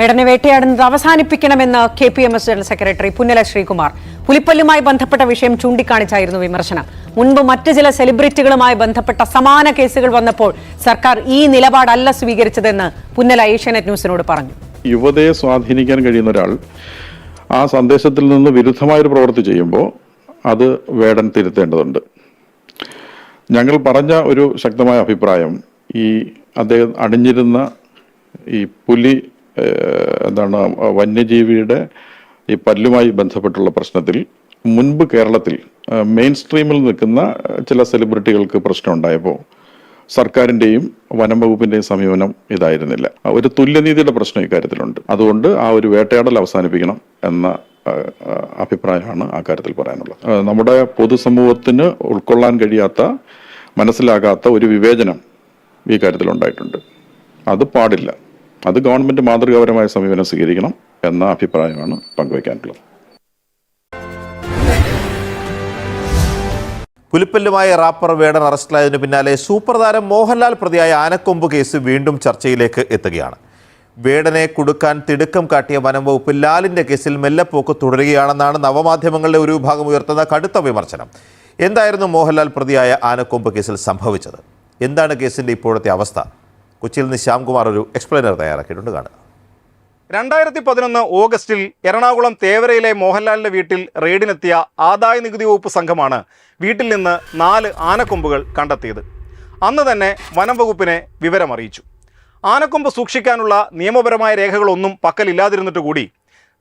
വേടനെ വേട്ടയാടുന്നത് അവസാനിപ്പിക്കണമെന്ന് K P M S general secretary Punnala Sreekumar. പുലിപ്പല്ലുമായി ബന്ധപ്പെട്ട വിഷയം ചൂണ്ടിക്കാണിച്ചായിരുന്നു വിമർശനം. മുൻപ് മറ്റ് ചില സെലിബ്രിറ്റികളുമായി ബന്ധപ്പെട്ട സമാന കേസുകൾ വന്നപ്പോൾ സർക്കാർ ഈ നിലപാടല്ല സ്വീകരിച്ചതെന്ന് പുന്നല ഏഷ്യാനെറ്റ് ന്യൂസിനോട് പറഞ്ഞു. യുവതയെ സ്വാധീനിക്കാൻ കഴിയുന്ന ഒരാൾ ആ സന്ദേശത്തിൽ നിന്ന് വിരുദ്ധമായൊരു പ്രവൃത്തി ചെയ്യുമ്പോൾ അത് വേടൻ തിരുത്തേണ്ടതുണ്ട്. ഞങ്ങൾ പറഞ്ഞ ഒരു ശക്തമായ അഭിപ്രായം ഈ അദ്ദേഹം അണിഞ്ഞിരുന്ന ഈ പുലി എന്താണ് വന്യജീവിയുടെ ഈ പല്ലുമായി ബന്ധപ്പെട്ടുള്ള പ്രശ്നത്തിൽ മുൻപ് കേരളത്തിൽ മെയിൻ സ്ട്രീമിൽ നിൽക്കുന്ന ചില സെലിബ്രിറ്റികൾക്ക് പ്രശ്നം ഉണ്ടായപ്പോൾ സർക്കാരിന്റെയും വനം വകുപ്പിന്റെയും സമീപനം ഇതായിരുന്നില്ല. ഒരു തുല്യനീതിയുടെ പ്രശ്നം ഇക്കാര്യത്തിലുണ്ട്. അതുകൊണ്ട് ആ ഒരു വേട്ടയാടൽ അവസാനിപ്പിക്കണം എന്ന അഭിപ്രായമാണ് ആ കാര്യത്തിൽ പറയാനുള്ളത്. നമ്മുടെ പൊതുസമൂഹത്തിന് ഉൾക്കൊള്ളാൻ കഴിയാത്ത മനസ്സിലാകാത്ത ഒരു വിവേചനം ഈ കാര്യത്തിൽ ഉണ്ടായിട്ടുണ്ട് അത് പാടില്ല. അത് ഗവൺമെന്റ് മാതൃകാപരമായ സമീപനം സ്വീകരിക്കണം എന്ന അഭിപ്രായമാണ് പങ്കുവയ്ക്കാനുള്ളത്. പുലിപ്പല്ലുമായ റാപ്പർ വേടൻ അറസ്റ്റിലായതിനു പിന്നാലെ സൂപ്പർ താരം മോഹൻലാൽ പ്രതിയായ ആനക്കൊമ്പ് കേസ് വീണ്ടും ചർച്ചയിലേക്ക് എത്തുകയാണ്. വേടനെ കൊടുക്കാൻ തിടുക്കം കാട്ടിയ വനം വകുപ്പ് ലാലിന്റെ കേസിൽ മെല്ലെപ്പോക്ക് തുടരുകയാണെന്നാണ് നവമാധ്യമങ്ങളുടെ ഒരു വിഭാഗം ഉയർത്തുന്ന കടുത്ത വിമർശനം. എന്തായിരുന്നു മോഹൻലാൽ പ്രതിയായ ആനക്കൊമ്പ് കേസിൽ സംഭവിച്ചത്? എന്താണ് കേസിന്റെ ഇപ്പോഴത്തെ അവസ്ഥ? കൊച്ചിയിൽ നിന്ന് ശ്യാംകുമാർ ഒരു എക്സ്പ്ലെയിനർ തയ്യാറാക്കിയിട്ടുണ്ട്. കാണുക രണ്ടായിരത്തി പതിനൊന്ന് ഓഗസ്റ്റിൽ എറണാകുളം തേവരയിലെ മോഹൻലാലിന്റെ വീട്ടിൽ റെയ്ഡിനെത്തിയ ആദായ നികുതി വകുപ്പ് സംഘമാണ് വീട്ടിൽ നിന്ന് നാല് ആനക്കൊമ്പുകൾ കണ്ടെത്തിയത്. അന്ന് തന്നെ വനം വകുപ്പിനെ വിവരമറിയിച്ചു. ആനക്കൊമ്പ് സൂക്ഷിക്കാനുള്ള നിയമപരമായ രേഖകളൊന്നും പക്കലില്ലാതിരുന്നിട്ട് കൂടി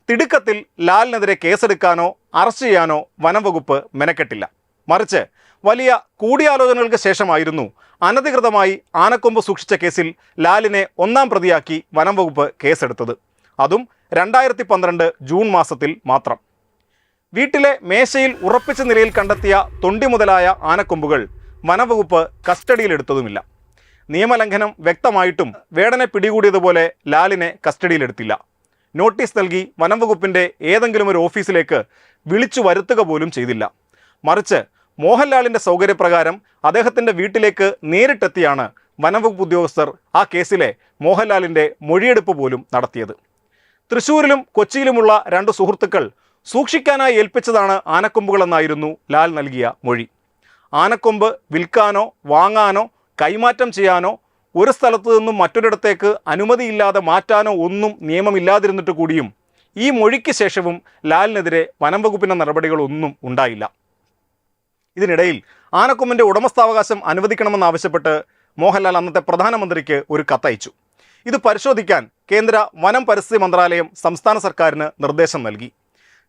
തിടുക്കത്തിൽ ലാലിനെതിരെ കേസെടുക്കാനോ അറസ്റ്റ് ചെയ്യാനോ വനം വകുപ്പ് മെനക്കെട്ടില്ല. മറിച്ച് വലിയ കൂടിയാലോചനകൾക്ക് ശേഷമായിരുന്നു അനധികൃതമായി ആനക്കൊമ്പ് സൂക്ഷിച്ച കേസിൽ ലാലിനെ ഒന്നാം പ്രതിയാക്കി വനം വകുപ്പ് കേസെടുത്തത്. അതും രണ്ടായിരത്തി പന്ത്രണ്ട് ജൂൺ മാസത്തിൽ മാത്രം. വീട്ടിലെ മേശയിൽ ഉറപ്പിച്ച നിലയിൽ കണ്ടെത്തിയ തൊണ്ടി മുതലായ ആനക്കൊമ്പുകൾ വനവകുപ്പ് കസ്റ്റഡിയിലെടുത്തതുമില്ല. നിയമലംഘനം വ്യക്തമായിട്ടും വേടനെ പിടികൂടിയതുപോലെ ലാലിനെ കസ്റ്റഡിയിലെടുത്തില്ല. നോട്ടീസ് നൽകി വനംവകുപ്പിന്റെ ഏതെങ്കിലും ഒരു ഓഫീസിലേക്ക് വിളിച്ചു വരുത്തുക പോലും ചെയ്തില്ല. മറിച്ച് മോഹൻലാലിന്റെ സൗകര്യപ്രകാരം അദ്ദേഹത്തിന്റെ വീട്ടിലേക്ക് നേരിട്ടെത്തിയാണ് വനംവകുപ്പ് ഉദ്യോഗസ്ഥർ ആ കേസിലെ മോഹൻലാലിന്റെ മൊഴിയെടുപ്പ് പോലും നടത്തിയത്. തൃശൂരിലും കൊച്ചിയിലുമുള്ള രണ്ട് സുഹൃത്തുക്കൾ സൂക്ഷിക്കാനായി ഏൽപ്പിച്ചതാണ് ആനക്കൊമ്പുകളെന്നായിരുന്നു ലാൽ നൽകിയ മൊഴി. ആനക്കൊമ്പ് വിൽക്കാനോ വാങ്ങാനോ കൈമാറ്റം ചെയ്യാനോ ഒരു സ്ഥലത്തു നിന്നും മറ്റൊരിടത്തേക്ക് അനുമതിയില്ലാതെ മാറ്റാനോ ഒന്നും നിയമമില്ലാതിരുന്നിട്ട് കൂടിയും ഈ മൊഴിക്ക് ശേഷവും ലാലിനെതിരെ വനം വകുപ്പിന്റെ നടപടികളൊന്നും ഉണ്ടായില്ല. ഇതിനിടയിൽ ആനക്കൊമ്പിന്റെ ഉടമസ്ഥാവകാശം അനുവദിക്കണമെന്നാവശ്യപ്പെട്ട് മോഹൻലാൽ അന്നത്തെ പ്രധാനമന്ത്രിക്ക് ഒരു കത്തയച്ചു. ഇത് പരിശോധിക്കാൻ കേന്ദ്ര വനം പരിസ്ഥിതി മന്ത്രാലയം സംസ്ഥാന സർക്കാരിന് നിർദ്ദേശം നൽകി.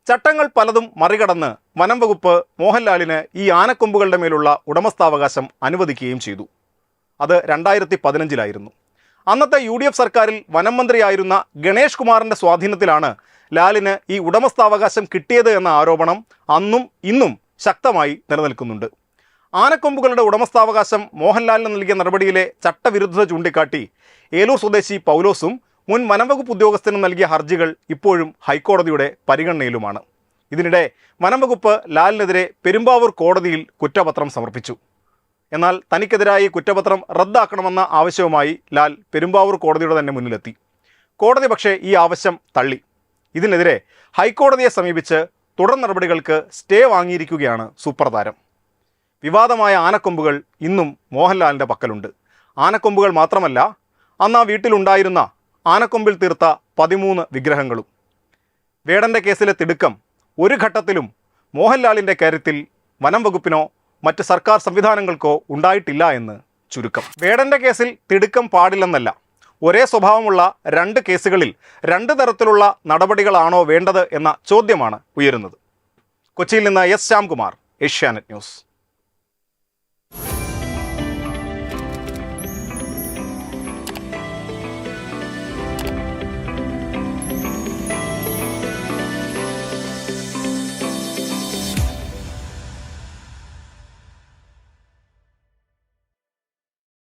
ചട്ടങ്ങൾ പലതും മറികടന്ന് വനം വകുപ്പ് മോഹൻലാലിന് ഈ ആനക്കൊമ്പുകളുടെ മേലുള്ള ഉടമസ്ഥാവകാശം അനുവദിക്കുകയും ചെയ്തു. അത് രണ്ടായിരത്തി പതിനഞ്ചിലായിരുന്നു അന്നത്തെ യു ഡി എഫ് സർക്കാരിൽ വനം മന്ത്രിയായിരുന്ന ഗണേഷ് കുമാറിന്റെ സ്വാധീനത്തിലാണ് ലാലിന് ഈ ഉടമസ്ഥാവകാശം കിട്ടിയത് എന്ന ആരോപണം അന്നും ഇന്നും ശക്തമായി നിലനിൽക്കുന്നുണ്ട്. ആനക്കൊമ്പുകളുടെ ഉടമസ്ഥാവകാശം മോഹൻലാലിന് നൽകിയ നടപടിയിലെ ചട്ടവിരുദ്ധത ചൂണ്ടിക്കാട്ടി ഏലൂർ സ്വദേശി പൗലോസും മുൻ വനംവകുപ്പ് ഉദ്യോഗസ്ഥനും നൽകിയ ഹർജികൾ ഇപ്പോഴും ഹൈക്കോടതിയുടെ പരിഗണനയിലുമാണ്. ഇതിനിടെ വനംവകുപ്പ് ലാലിനെതിരെ പെരുമ്പാവൂർ കോടതിയിൽ കുറ്റപത്രം സമർപ്പിച്ചു. എന്നാൽ തനിക്കെതിരായി കുറ്റപത്രം റദ്ദാക്കണമെന്ന ആവശ്യവുമായി ലാൽ പെരുമ്പാവൂർ കോടതിയുടെ തന്നെ മുന്നിലെത്തി. കോടതി പക്ഷേ ഈ ആവശ്യം തള്ളി. ഇതിനെതിരെ ഹൈക്കോടതിയെ സമീപിച്ച് തുടർ നടപടികൾക്ക് സ്റ്റേ വാങ്ങിയിരിക്കുകയാണ് സൂപ്പർ താരം. വിവാദമായ ആനക്കൊമ്പുകൾ ഇന്നും മോഹൻലാലിന്റെ പക്കലുണ്ട്. ആനക്കൊമ്പുകൾ മാത്രമല്ല അന്ന് ആ വീട്ടിലുണ്ടായിരുന്ന ആനക്കൊമ്പിൽ തീർത്ത പതിമൂന്ന് വിഗ്രഹങ്ങളും. വേടന്റെ കേസിലെ തിടുക്കം ഒരു ഘട്ടത്തിലും മോഹൻലാലിന്റെ കാര്യത്തിൽ വനം വകുപ്പിനോ മറ്റ് സർക്കാർ സംവിധാനങ്ങൾക്കോ ഉണ്ടായിട്ടില്ല എന്ന് ചുരുക്കം. വേടന്റെ കേസിൽ തിടുക്കം പാടില്ലെന്നല്ല ഒരേ സ്വഭാവമുള്ള രണ്ട് കേസുകളിൽ രണ്ട് തരത്തിലുള്ള നടപടികളാണോ വേണ്ടത് എന്ന ചോദ്യമാണ് ഉയരുന്നത്. കൊച്ചിയിൽ നിന്ന് എസ് ശ്യാംകുമാർ ഏഷ്യാനെറ്റ് ന്യൂസ്.